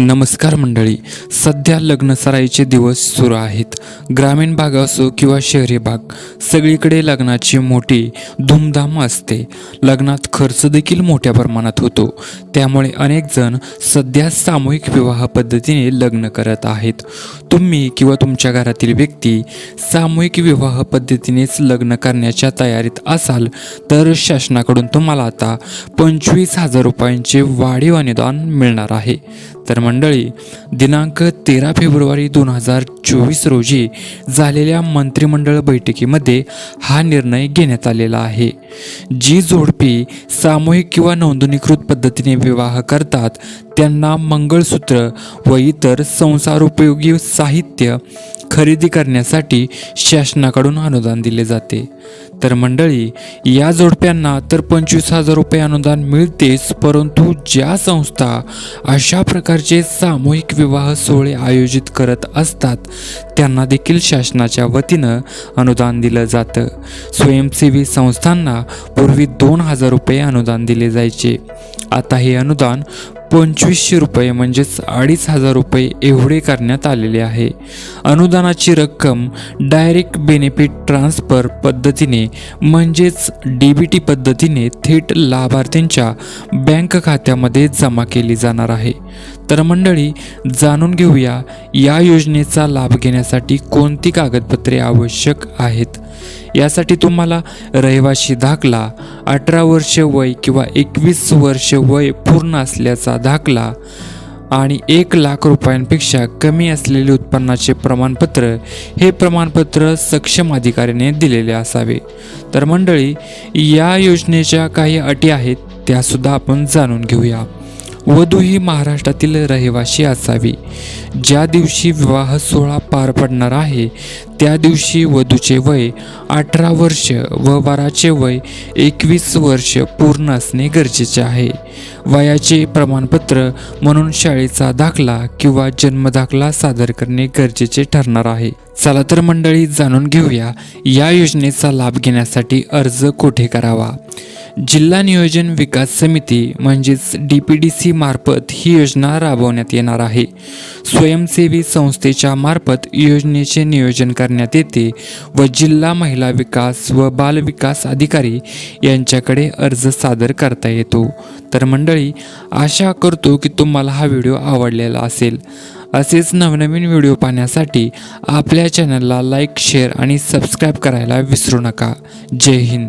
नमस्कार मंडळी. सध्या लग्न सराईचे दिवस सुरू आहेत. ग्रामीण भाग असो किंवा शहरी भाग सगळीकडे लग्नाची मोठी धूमधाम असते. लग्नात खर्च देखील मोठ्या प्रमाणात होतो. त्यामुळे अनेक जण सध्या सामूहिक विवाह पद्धतीने लग्न करत आहेत. तुम्ही किंवा तुमच्या घरातील व्यक्ती सामूहिक विवाह पद्धतीनेच लग्न करण्याच्या तयारीत असाल तर शासनाकडून तुम्हाला आता पंचवीस हजार रुपयांचे वाढीव अनुदान मिळणार आहे. तर मंडळी दिनांक तेरा फेब्रुवारी दोन हजार चोवीस रोजी झालेल्या मंत्रिमंडळ बैठकीमध्ये हा निर्णय घेण्यात आलेला आहे. जी जोडपी सामूहिक किंवा नोंदणीकृत पद्धतीने विवाह करतात त्यांना मंगळसूत्र व इतर संसारोपयोगी साहित्य खरेदी करण्यासाठी शासनाकडून अनुदान दिले जाते. तर मंडळी या जोडप्यांना तर पंचवीस हजार रुपये अनुदान मिळतेच परंतु ज्या संस्था अशा प्रकारचे सामूहिक विवाह सोहळे आयोजित करत असतात त्यांना देखील शासनाच्या वतीनं अनुदान दिलं जातं. स्वयंसेवी संस्थांना पूर्वी दोन हजार रुपये अनुदान दिले जायचे. आता हे अनुदान पंचवीसशे रुपये म्हणजेच अडीच हजार रुपये एवढे करण्यात आलेले आहे. अनुदानाची रक्कम डायरेक्ट बेनिफिट ट्रान्सफर पद्धतीने म्हणजेच डी बी टी पद्धतीने थेट लाभार्थ्यांच्या बँक खात्यामध्ये जमा केली जाणार आहे. तर मंडळी जाणून घेऊया या योजनेचा लाभ घेण्यासाठी कोणती कागदपत्रे आवश्यक आहेत? यासाठी तुम्हाला रहिवाशी दाखला अठरा वर्ष वय किंवा एकवीस वर्ष वय पूर्ण असल्याचा दाखला आणि एक लाख रुपयांपेक्षा कमी असलेले उत्पन्नाचे प्रमाणपत्र हे प्रमाणपत्र सक्षम अधिकाऱ्याने दिलेले असावे. तर मंडळी या योजनेच्या काही अटी आहेत त्यासुद्धा आपण जाणून घेऊया. वधू ही महाराष्ट्रातील रहिवाशी असावी. ज्या दिवशी विवाह सोहळा पार पडणार आहे त्या दिवशी वधूचे वय अठरा वर्ष व वराचे वय एकवीस वर्ष पूर्ण असणे गरजेचे आहे. वयाचे प्रमाणपत्र म्हणून शाळेचा दाखला किंवा जन्मदाखला सादर करणे गरजेचे ठरणार आहे. चला तर मंडळी जाणून घेऊया या योजनेचा लाभ घेण्यासाठी अर्ज कुठे करावा? जिल्हा नियोजन विकास समिती म्हणजेच डी पी डी सी मार्फत ही योजना राबवण्यात येणार आहे. स्वयंसेवी संस्थेच्या मार्फत योजनेचे नियोजन करण्यात येते व जिल्हा महिला विकास व बाल विकास अधिकारी यांच्याकडे अर्ज सादर करता येतो. तर मंडळी आशा करतो की तुम्हाला हा व्हिडिओ आवडलेला असेल. असेच नवनवीन व्हिडिओ पाहण्यासाठी आपल्या चॅनलला लाईक शेअर आणि सबस्क्राईब करायला विसरू नका. जय हिंद.